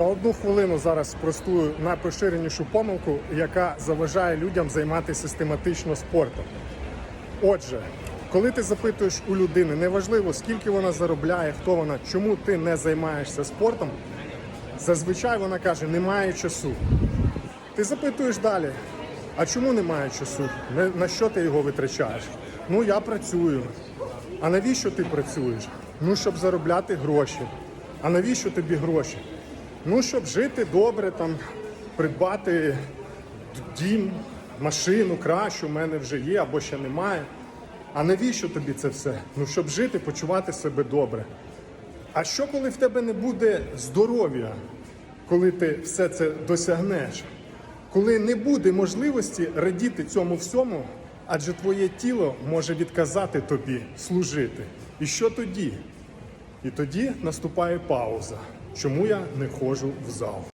Одну хвилину зараз спростую найпоширенішу помилку, яка заважає людям займатися систематично спортом. Отже, коли ти запитуєш у людини, неважливо скільки вона заробляє, хто вона, чому ти не займаєшся спортом, зазвичай вона каже, немає часу. Ти запитуєш далі, а чому немає часу? На що ти його витрачаєш? Ну я працюю. А навіщо ти працюєш? Ну, щоб заробляти гроші. А навіщо тобі гроші? Ну, щоб жити добре, там, придбати дім, машину кращу, в мене вже є або ще немає. А навіщо тобі це все? Ну, щоб жити, почувати себе добре. А що, коли в тебе не буде здоров'я, коли ти все це досягнеш? Коли не буде можливості радіти цьому всьому, адже твоє тіло може відказати тобі служити. І що тоді? І тоді наступає пауза. Чому я не ходжу в зал?